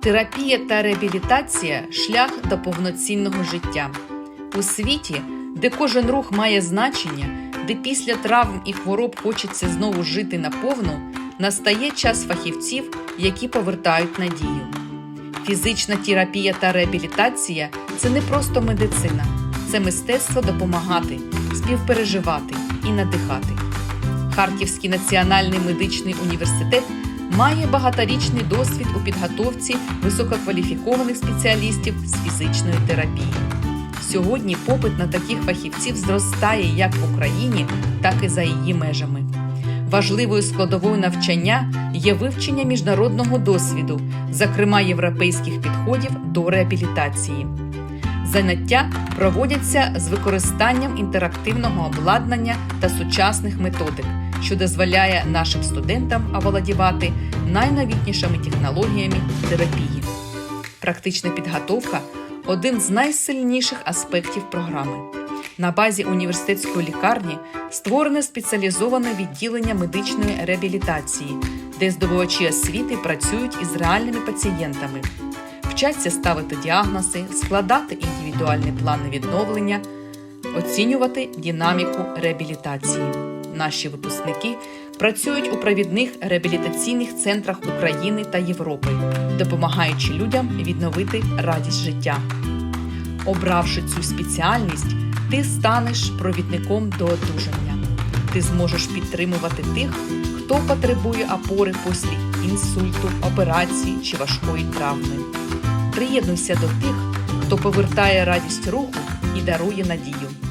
Терапія та реабілітація шлях до повноцінного життя. У світі, де кожен рух має значення, де після травм і хвороб хочеться знову жити наповну, настає час фахівців, які повертають надію. Фізична терапія та реабілітація це не просто медицина, це мистецтво допомагати, співпереживати і надихати. Харківський національний медичний університет має багаторічний досвід у підготовці висококваліфікованих спеціалістів з фізичної терапії. Сьогодні попит на таких фахівців зростає як в Україні, так і за її межами. Важливою складовою навчання є вивчення міжнародного досвіду, зокрема європейських підходів до реабілітації. Заняття проводяться з використанням інтерактивного обладнання та сучасних методик, що дозволяє нашим студентам оволодівати найновітнішими технологіями терапії. Практична підготовка один з найсильніших аспектів програми. На базі університетської лікарні створене спеціалізоване відділення медичної реабілітації, де здобувачі освіти працюють із реальними пацієнтами, вчаться ставити діагнози, складати індивідуальні плани відновлення, оцінювати динаміку реабілітації. Наші випускники працюють у провідних реабілітаційних центрах України та Європи, допомагаючи людям відновити радість життя. Обравши цю спеціальність, ти станеш провідником до одужання. Ти зможеш підтримувати тих, хто потребує опори після інсульту, операції чи важкої травми. Приєднуйся до тих, хто повертає радість руху і дарує надію.